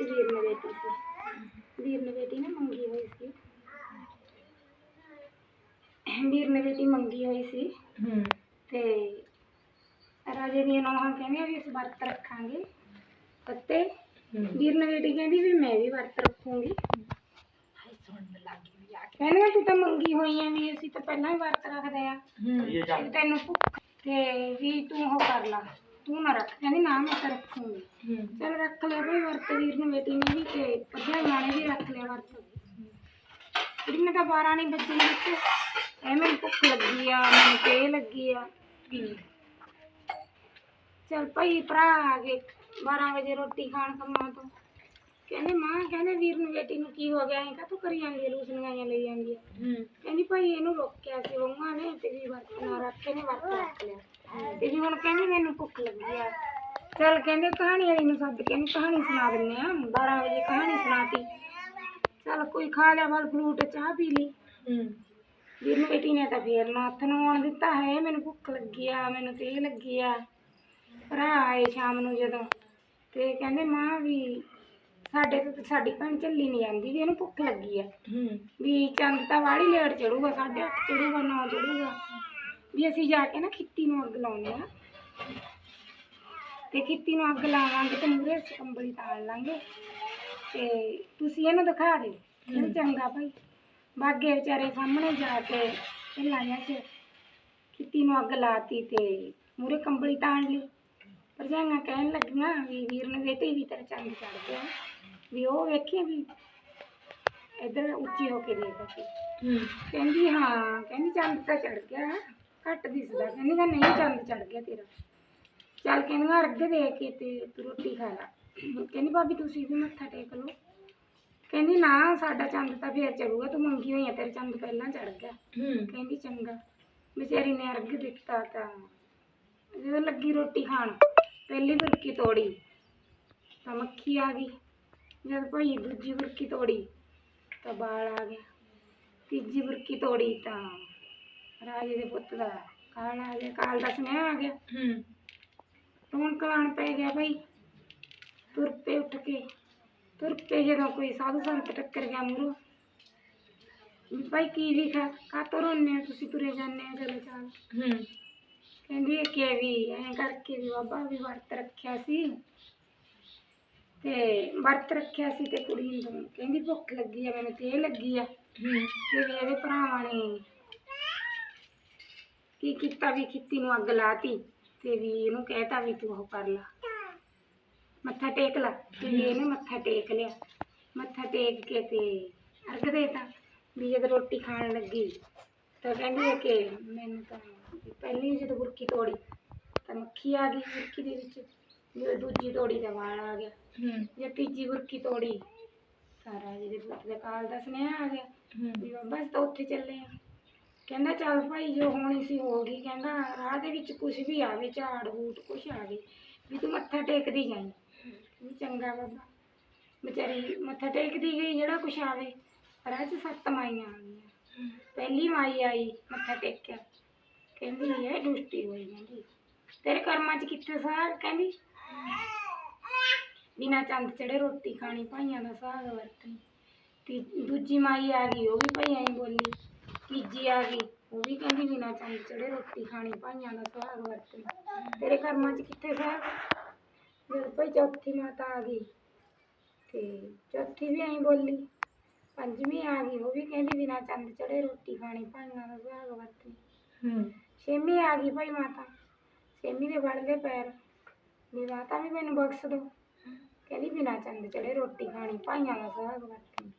ਇੱਕ ਵੀਰ ਨੇ ਬੇਟੀ ਸੀ। ਵੀਰ ਨੇ ਬੇਟੀ ਨਾ ਮੰਗੀ ਹੋਈ ਸੀ। ਵੀਰ ਨੇ ਬੇਟੀ ਮੰਗੀ ਹੋਈ ਸੀ। ਹੂੰ। ਤੇ ਰਾਜੇ ਦੀਆਂ ਨੌਹਾਂ ਕਹਿੰਦੀਆਂ ਵੀ ਅਸੀਂ ਵਰਤ ਰੱਖਾਂਗੇ। ਪੱਤੇ। ਹੂੰ। ਵੀਰ ਨੇ ਬੇਟੀ ਕਹਿੰਦੀ ਵੀ ਮੈਂ ਵੀ ਵਰਤ ਰੱਖੂੰਗੀ। ਹਾਈ ਸੁਣਨ ਲੱਗੀ ਵੀ ਆ ਕੇ। ਕਹਿੰਦੇ ਤੂੰ ਤਾਂ ਮੰਗੀ ਹੋਈ ਆ ਵੀ ਅਸੀਂ ਤਾਂ ਪਹਿਲਾਂ ਹੀ ਵਰਤ ਰੱਖਦੇ ਆ। ਹੂੰ। ਵੀ ਤੈਨੂੰ ਭੁੱਖ ਤੇ ਵੀ ਤੂੰ ਉਹ ਕਰ ਲਾ। ਤੂੰ ਨਾ ਰੱਖ ਕਹਿੰਦੀ ਨਾ ਮੈਂ ਤਾਂ ਰੱਖੂੰਗੀ ਹੂੰ ਚਲ ਰੱਖ ਲਿਆ ਭਾਈ ਵਰਤ ਵੀਰ ਨੇ ਬੇਟੀ ਨੇ ਵੀ ਤੇ ਭਰਜਾਈਆਂ ਨੇ ਵੀ ਰੱਖ ਲਿਆ ਵਰਤ ਕੁੜੀ ਨੇ ਤਾਂ 12 ਨਹੀਂ ਬੱਜੀ ਵਿੱਚ ਐ ਮੈਨੂੰ ਭੁੱਖ ਲੱਗੀ ਆ ਮੈਨੂੰ ਤੇ ਲੱਗੀ ਆ ਚਲ ਭਾਈ ਭਰਾ ਆ ਗਏ 12 ਵਜੇ ਰੋਟੀ ਖਾਣ ਕੰਮਾਂ ਤੋਂ ਕਹਿੰਦੇ ਮਾਂ ਕਹਿੰਦੇ ਵੀਰ ਨੂੰ ਬੇਟੀ ਨੂੰ ਕੀ ਹੋ ਗਿਆ ਐਂ ਕਾ ਤੂੰ ਕਰੀ ਜਾਂਦੀ ਆ, ਲੂਸਣੀਆਂ ਜਿਹੀਆਂ ਲਈ ਜਾਂਦੀ ਆ ਹੂੰ ਕਹਿੰਦੀ ਭਾਈ ਇਹਨੂੰ ਰੋਕਿਆ ਸੀ ਵੰਗਾ ਨੇ ਤੇ ਵੀ ਵਰਤ ਨਾ ਰੱਖੇ ਨੇ ਵਰਤ ਰੱਖ ਲਿਆ ਤੇ ਹੁਣ ਕਹਿੰਦੀ ਮੈਨੂੰ ਭੁੱਖ ਲੱਗੀ ਆ। ਚਲ ਕਹਿੰਦੇ ਕਹਾਣੀ ਵਾਲੀ ਨੂੰ ਸੱਦ ਕੇ ਇਹਨੂੰ ਕਹਾਣੀ ਸੁਣਾ ਦਿੰਨੇ ਆ। 12 ਵਜੇ ਕਹਾਣੀ ਸੁਣਾਤੀ। ਚਲ ਕੋਈ ਖਾ ਲਿਆ ਫਲ ਫਰੂਟ ਚਾਹ ਪੀ ਲਈ। ਹੂੰ। ਵੀਰ ਨੂੰ ਬੇਟੀ ਨੇ ਤਾਂ ਫੇਰ ਨਾ ਹੱਥ ਨੂੰ ਆਉਣ ਦਿੱਤਾ। ਹੈ ਮੈਨੂੰ ਭੁੱਖ ਲੱਗੀ ਆ ਮੈਨੂੰ ਤੇ ਲੱਗੀ ਆ। ਭਰਾ ਆਏ ਸ਼ਾਮ ਨੂੰ ਜਦੋਂ। ਤੇ ਕਹਿੰਦੇ ਮਾਂ ਵੀ ਸਾਡੇ ਤੋਂ ਸਾਡੀ ਭੈਣ ਚੱਲੀ ਨਹੀਂ ਜਾਂਦੀ ਵੀ ਇਹਨੂੰ ਭੁੱਖ ਲੱਗੀ ਆ। ਹੂੰ। ਵੀ ਚੰਦ ਤਾਂ ਵਾਲੀ ਲੇਟ ਚੜੂਗਾ ਸਾਢੇ ਅੱਠ ਚੜੂਗਾ ਨੌ ਚੜੂਗਾ। ਵੀ ਅਸੀਂ ਜਾ ਕੇ ਨਾ ਖਿੱਤੀ ਨੂੰ ਅੱਗ ਲਾਉਣੇ ਆ ਤੇ ਖਿੱਤੀ ਨੂੰ ਅੱਗ ਲਾਵਾਂਗੇ ਤੇ ਮੂਰੇ ਕੰਬਲੀ ਤਾਲ ਲਾਂਗੇ। ਤੇ ਤੁਸੀਂ ਇਹਨੂੰ ਦਿਖਾ ਦਿਓ ਕਹਿੰਦੇ ਚੰਗਾ ਭਾਈ। ਬਾਗੇ ਵਿਚਾਰੇ ਸਾਹਮਣੇ ਜਾ ਕੇ ਇਹ ਲਾਇਆ ਚ ਖਿੱਤੀ ਨੂੰ ਅੱਗ ਲਾਤੀ ਤੇ ਮੂਰੇ ਕੰਬਲੀ ਤਾਣ ਲਈ। ਭਰਜਾਈਆਂ ਕਹਿਣ ਲੱਗੀਆਂ ਵੀ ਵੀਰ ਨੇ ਬੇਟੀ ਵੀ ਤੇਰਾ ਚੰਦ ਚੜ ਗਿਆ। ਵੀ ਉਹ ਵੇਖੀ ਵੀ ਇੱਧਰ ਉੱਚੀ ਹੋ ਕੇ ਦੇਖ ਕੇ। ਹੂੰ। ਕਹਿੰਦੀ ਹਾਂ ਕਹਿੰਦੀ ਚੰਦ ਤਾਂ ਚੜ ਗਿਆ। ਘੱਟ ਦਿਸਦਾ। ਕਹਿੰਦੀ ਤਾਂ ਨਹੀਂ ਚੰਦ ਚੜ ਗਿਆ ਤੇਰਾ। ਚੱਲ ਕਹਿੰਦੀ ਅਰਗ ਦੇ ਕੇ ਤੇ ਤੂੰ ਰੋਟੀ ਖਾ ਲਾ। ਕਹਿੰਦੀ ਭਾਬੀ ਤੁਸੀਂ ਵੀ ਮੱਥਾ ਟੇਕ ਲਓ। ਕਹਿੰਦੀ ਨਾ ਸਾਡਾ ਚੰਦ ਤਾਂ ਫੇਰ ਚੜੂਗਾ ਤੂੰ ਮੰਗੀ ਹੋਈ ਆ ਤੇਰਾ ਚੰਦ ਪਹਿਲਾਂ ਚੜ ਗਿਆ। ਹੂੰ। ਕਹਿੰਦੀ ਚੰਗਾ। ਵਿਚਾਰੀ ਨੇ ਅਰਗ ਦਿੱਤਾ ਤਾਂ ਜਦੋਂ ਲੱਗੀ ਰੋਟੀ ਖਾਣ ਪਹਿਲੀ ਬੁਰਕੀ ਤੋੜੀ ਤਾਂ ਮੱਖੀ ਆ ਗਈ। ਜਦ ਭਾਈ ਦੂਜੀ ਬੁਰਕੀ ਤੋੜੀ ਤਾਂ ਬਾਲ ਆ ਗਿਆ। ਤੀਜੀ ਬੁਰਕੀ ਤੋੜੀ ਤਾਂ ਰਾਜੇ ਦੇ ਪੁੱਤ ਦਾ ਕਾਲ ਆ ਗਿਆ ਕਾਲ ਦਾ ਸੁਨੇਹਾ ਆ ਗਿਆ। ਹੂੰ। ਰੋਣ ਕਲਾਣ ਪੈ ਗਿਆ ਭਾਈ ਤੁਰ ਪਏ ਉੱਠ ਕੇ। ਤੁਰ ਪਏ ਜਦੋਂ ਕੋਈ ਸਾਧੂ ਸੰਤ ਟੱਕਰ ਗਿਆ ਮੂਰੋਂ। ਭਾਈ ਕੀ ਲਿਖਾ ਕਾਤੋਂ ਰੋਨੇ ਤੁਸੀਂ? ਤੁਰੇ ਜਾਂਦੇ ਆ ਚਲੋ ਚਾਲ। ਹੂੰ। ਕਹਿੰਦੀ ਕਿ ਵੀ ਐਂ ਕਰਕੇ ਵੀ ਬਾਬਾ ਵੀ ਵਰਤ ਰੱਖਿਆ ਸੀ। ਤੇ ਵਰਤ ਰੱਖਿਆ ਸੀ ਤੇ ਕੁੜੀ ਨੂੰ ਕਹਿੰਦੀ ਭੁੱਖ ਲੱਗੀ ਆ ਮੈਨੂੰ ਤੇ ਇਹ ਲੱਗੀ ਆ। ਹੂੰ। ਤੇ ਵੀ ਇਹਦੇ ਭਰਾਵਾਂ ਨੇ ਕੀ ਕੀਤਾ ਵੀ ਖਿੱਤੀ ਨੂੰ ਅੱਗ ਲਾਤੀ ਤੇ ਵੀ ਇਹਨੂੰ ਕਹਿਤਾ ਵੀ ਤੂੰ ਉਹ ਕਰ ਲਾ। ਮੱਥਾ ਟੇਕ ਲਾ ਤੇ ਵੀ ਇਹਨੇ ਮੱਥਾ ਟੇਕ ਲਿਆ। ਮੱਥਾ ਟੇਕ ਕੇ ਤੇ ਅਰਗ ਦੇਤਾ ਵੀ ਜਦ ਰੋਟੀ ਖਾਣ ਲੱਗੀ ਤਾਂ ਕਹਿੰਦੀ ਹੈ ਕਿ ਮੈਨੂੰ ਤਾਂ ਪਹਿਲੀ ਜਦੋਂ ਬੁਰਕੀ ਤੋੜੀ ਤਾਂ ਮੱਖੀ ਆ ਗਈ ਬੁਰਕੀ ਦੇ ਵਿੱਚ। ਜਦੋਂ ਦੂਜੀ ਤੋੜੀ ਤਾਂ ਵਾਲ ਆ ਗਿਆ। ਹੂੰ। ਜੇ ਤੀਜੀ ਬੁਰਕੀ ਤੋੜੀ ਤਾਂ ਰਾਜੇ ਦੇ ਪੁੱਤ ਦੇ ਕਾਲ ਦਾ ਸੁਨੇਹਾ ਆ ਗਿਆ ਹੂੰ। ਵੀ ਬਸ ਤਾਂ ਉੱਥੇ ਚੱਲੇ ਆ। ਕਹਿੰਦਾ ਚੱਲ ਭਾਈ ਜੋ ਹੋਣੀ ਸੀ ਹੋ ਗਈ। ਕਹਿੰਦਾ ਰਾਹ ਦੇ ਵਿੱਚ ਕੁਝ ਵੀ ਆਵੇ ਝਾੜ ਬੂਟ ਕੁਝ ਆਵੇ ਵੀ ਤੂੰ ਮੱਥਾ ਟੇਕਦੀ ਜਾਈਂ। ਵੀ ਚੰਗਾ ਬਾਬਾ। ਵਿਚਾਰੀ ਮੱਥਾ ਟੇਕਦੀ ਗਈ, ਜਿਹੜਾ ਕੁਝ ਆਵੇ। ਰਾਹ 'ਚ ਸੱਤ ਮਾਈਆਂ ਆ ਗਈਆਂ। ਪਹਿਲੀ ਮਾਈ ਆਈ, ਮੱਥਾ ਟੇਕਿਆ। ਕਹਿੰਦੀ, ਇਹ ਦੁਸ਼ਟੀ ਹੋਈ ਕਹਿੰਦੀ ਤੇਰੇ ਕਰਮਾਂ 'ਚ ਕਿੱਥੇ ਸਾਗ ਕਹਿੰਦੀ, ਬਿਨਾ ਚੰਦ ਚੜੇ ਰੋਟੀ ਖਾਣੀ, ਭਾਈਆਂ ਦਾ ਸਾਗ ਵਰਤਣੀ। ਤੀ, ਦੂਜੀ ਮਾਈ ਆ ਗਈ, ਉਹ ਵੀ ਭਈਆਂ ਹੀ ਬੋਲੀ। ਤੀਜੀ ਆ ਗਈ ਉਹ ਵੀ ਕਹਿੰਦੀ ਬਿਨਾ ਚੰਦ ਚੜੇ ਰੋਟੀ ਖਾਣੀ ਭਾਈਆਂ ਦਾ ਸਾਗ ਵਰਤਣੀ। ਤੇਰੇ ਕਰਮਾਂ 'ਚ ਕਿੱਥੇ ਸਾਗ ਫਿਰ ਭਾਈ ਚੌਥੀ ਮਾਤਾ ਆ ਗਈ ਤੇ ਚੌਥੀ ਵੀ ਐਂ ਬੋਲੀ ਪੰਜਵੀਂ ਆ ਗਈ ਉਹ ਵੀ ਕਹਿੰਦੀ ਬਿਨਾ ਚੰਦ ਚੜੇ ਰੋਟੀ ਖਾਣੀ ਭਾਈਆਂ ਦਾ ਸਾਗ ਵਰਤਣੀ। ਹੂੰ। ਛੇਵੀਂ ਆ ਗਈ ਭਾਈ ਮਾਤਾ ਛੇਵੀਂ ਦੇ ਵੜ ਲਏ ਪੈਰ ਵੀ ਮਾਤਾ ਵੀ ਮੈਨੂੰ ਬਖਸ਼ ਦੋ। ਕਹਿੰਦੀ ਬਿਨਾ ਚੰਦ ਚੜੇ ਰੋਟੀ ਖਾਣੀ ਭਾਈਆਂ ਦਾ ਸਾਗ ਵਰਤਣੀ।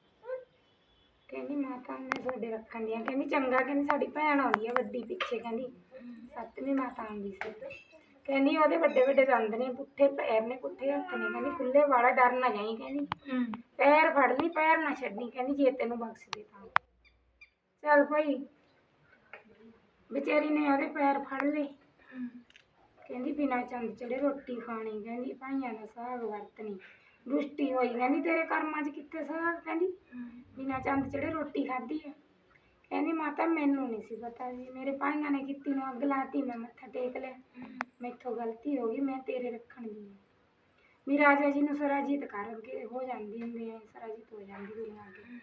ਕਹਿੰਦੀ ਮਾਤਾ ਨੇ ਤੁਹਾਡੇ ਰੱਖਣ ਦੀਆਂ ਕਹਿੰਦੀ ਚੰਗਾ ਕਹਿੰਦੀ ਸਾਡੀ ਭੈਣ ਆਉਂਦੀ ਆ ਵੱਡੀ ਪਿੱਛੇ ਕਹਿੰਦੀ ਸੱਤਵੀਂ ਮਾਤਾ ਆਉਂਦੀ ਸੀ। ਕਹਿੰਦੀ ਉਹਦੇ ਵੱਡੇ ਵੱਡੇ ਦੰਦ ਨੇ ਪੁੱਠੇ ਪੈਰ ਨੇ ਪੁੱਠੇ ਹੱਥ ਨੇ ਕਹਿੰਦੀ ਖੁੱਲੇ ਵਾਲਾ ਡਰ ਨਾ ਜਾਈ ਕਹਿੰਦੀ। ਪੈਰ ਫੜ ਲਈ ਪੈਰ ਨਾ ਛੱਡਣੀ ਕਹਿੰਦੀ ਜੇ ਤੈਨੂੰ ਬਖਸ਼ ਦੇ ਤਾਂ। ਚੱਲ ਭਾਈ ਵਿਚਾਰੀ ਨੇ ਉਹਦੇ ਪੈਰ ਫੜ ਲਏ। ਕਹਿੰਦੀ ਬਿਨਾ ਚੰਦ ਚੜੇ ਰੋਟੀ ਖਾਣੀ ਕਹਿੰਦੀ ਭਾਈਆਂ ਦਾ ਸਾਗ ਵਰਤਣੀ। ਦੁਸ਼ਟੀ ਹੋਈ ਕਹਿੰਦੀ, ਤੇਰੇ ਕਰਮਾਂ 'ਚ ਕਿੱਥੇ ਸਾਗ ਕਹਿੰਦੀ, ਬਿਨਾ ਚੰਦ ਚੜੇ ਰੋਟੀ ਖਾਧੀ ਆ। ਕਹਿੰਦੀ, ਮਾਤਾ, ਮੈਨੂੰ ਨਹੀਂ ਸੀ ਪਤਾ ਵੀ ਮੇਰੇ ਭਾਈਆਂ ਨੇ ਕੀਤੀ ਨੂੰ ਅੱਗ ਲਾਤੀ, ਮੈਂ ਮੱਥਾ ਟੇਕ ਲਿਆ। ਮੈਥੋਂ ਗਲਤੀ ਹੋ ਗਈ, ਮੈਂ ਤੇਰੇ ਰੱਖਣ ਦੀ ਵੀ ਰਾਜਾ ਜੀ ਨੂੰ ਸਰਾਜੀਤ ਕਰ ਅੱਗੇ ਹੋ ਜਾਂਦੀ ਹੁੰਦੀ ਹੈ ਸਰਾਜੀਤ ਹੋ ਜਾਂਦੀ ਦੁਨੀਆ ਅੱਗੇ।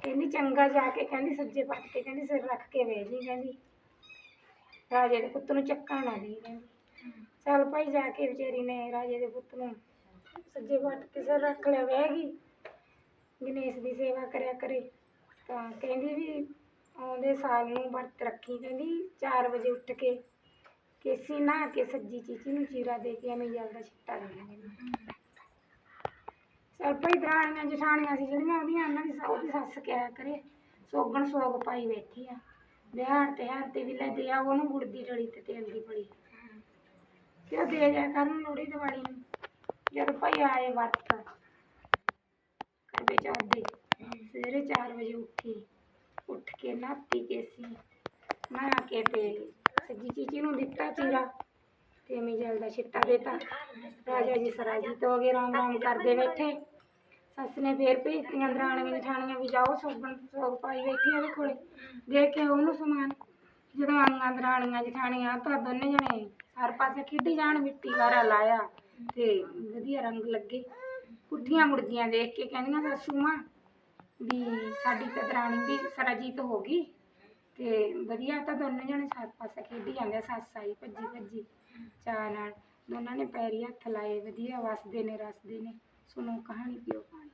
ਕਹਿੰਦੀ, ਚੰਗਾ ਜਾ ਕੇ, ਕਹਿੰਦੀ, ਸੱਜੇ ਪੱਟ ਕੇ ਕਹਿੰਦੀ, ਸਿਰ ਰੱਖ ਕੇ ਬਹਿ ਜੀ, ਕਹਿੰਦੀ। ਰਾਜੇ ਦੇ ਪੁੱਤ ਨੂੰ ਚੱਕਣ ਨਾ ਦੀ, ਕਹਿੰਦੀ। ਚੱਲ ਭਾਈ, ਜਾ ਕੇ ਵਿਚਾਰੀ ਨੇ ਰਾਜੇ ਦੇ ਪੁੱਤ ਨੂੰ ਸੱਜੇ ਵੱਟ ਕੇ ਸਿਰ ਰੱਖ ਲਿਆ ਬਹਿ ਗਈ ਗਣੇਸ਼ ਦੀ ਸੇਵਾ ਕਰਿਆ ਕਰੇ। ਤਾਂ ਕਹਿੰਦੀ ਵੀ ਆਉਂਦੇ ਸਾਲ ਨੂੰ ਵਰਤ ਰੱਖੀ। ਕਹਿੰਦੀ 4 ਵਜੇ ਉੱਠ ਕੇ ਕੇਸੀ ਨਹਾ ਕੇ ਸੱਜੀ ਚੀਚੀ ਨੂੰ ਚੀਰਾ ਦੇ ਕੇ ਐਵੇਂ ਜਲਦਾ ਛਿੱਟਾ ਦੇ ਲੈਂਦੀ ਚਲ ਭਾਈ ਦਰਾਣੀਆਂ ਜਠਾਣੀਆਂ ਸੀ ਜਿਹੜੀਆਂ ਉਹਦੀਆਂ, ਉਹਨਾਂ ਦੀ ਸੱਸ ਦੀ ਸੱਸ ਕਿਹਾ ਕਰੇ। ਸੋਗਣ ਸੋਗ ਪਾਈ ਬੈਠੀ ਆ। ਵਿਹਾਰ ਤੇ ਹਾਰ ਤੇ ਵੀ ਲੈ ਦੇ ਆ, ਉਹਨੂੰ ਗੁੜ ਦੀ ਡਲੀ ਤੇ ਤੇਲ ਦੀ ਬੜੀ ਤੇ ਉਹ ਦੇ ਜਾ ਕਰਨ ਲੋੜੀ ਦੀਵਾਲੀ ਨੂੰ? ਆਏ ਵਰਤ। ਕਰਵੇ ਚੌਥ ਸਵੇਰੇ 4 ਵਜੇ ਉੱਠੀ। ਉੱਠ ਕੇ ਨਾਤੀ ਕੇਸੀ। ਨਹਾ ਕੇ ਤੇ ਸੱਜੀ ਚੀਚੀ ਨੂੰ ਦਿੱਤਾ ਚੀਰਾ। ਤੇ ਮੈਂ ਜਲਦਾ ਛਿੱਟਾ ਦੇਤਾ। ਰਾਜਾ ਜੀ ਸਰਾਜੀ ਹੋ ਗਏ, ਰਾਮ ਰਾਮ ਕਰਦੇ ਬੈਠੇ। ਸੱਸ ਨੇ ਫੇਰ ਭੇਜਤੀਆਂ ਦਰਾਣੀਆਂ ਜਠਾਣੀਆਂ ਵੀ, ਜਾਓ ਸੋਬਣ ਸੋਗ ਪਾਈ ਬੈਠੀ ਆ ਉਹਦੇ ਕੋਲੇ ਦੇ ਕੇ ਉਹਨੂੰ ਸਮਾਨ। ਜਦੋਂ ਆਈਆਂ ਦਰਾਣੀਆਂ, ਜਠਾਣੀਆਂ, ਤਾਂ ਦੋਨੇ ਜਣੇ ਹਰ ਪਾਸੇ ਖੇਡੀ ਜਾਣ ਮਿੱਟੀ ਵਾਰਾ ਲਾਇਆ। ਤੇ ਵਧੀਆ ਰੰਗ ਲੱਗੇ। ਪੁੱਠੀਆਂ ਮੁਰਗੀਆਂ ਦੇਖ ਕੇ ਕਹਿੰਦੀਆਂ ਸੱਸੂ ਮਾਂ ਵੀ ਸਾਡੀ ਤਾਂ ਦਰਾਣੀ ਦੀ ਸਰਾਜੀਤ ਹੋ ਗਈ ਤੇ ਵਧੀਆ ਤਾਂ ਦੋਨੇ ਜਣੇ ਸਾਥ ਪਾਸੇ ਖੇਡੀ ਜਾਂਦੇ ਆ, ਸੱਸ ਆਈ ਭੱਜੀ ਭੱਜੀ ਚਾਅ ਨਾਲ। ਦੋਨਾਂ ਨੇ ਪੈਰੀ ਹੱਥ ਲਾਏ ਵਧੀਆ ਵਸਦੇ ਨੇ ਰਸਦੇ ਨੇ। ਸੁਣੋ ਕਹਾਣੀ ਪਿਓ ਪਾਣੀ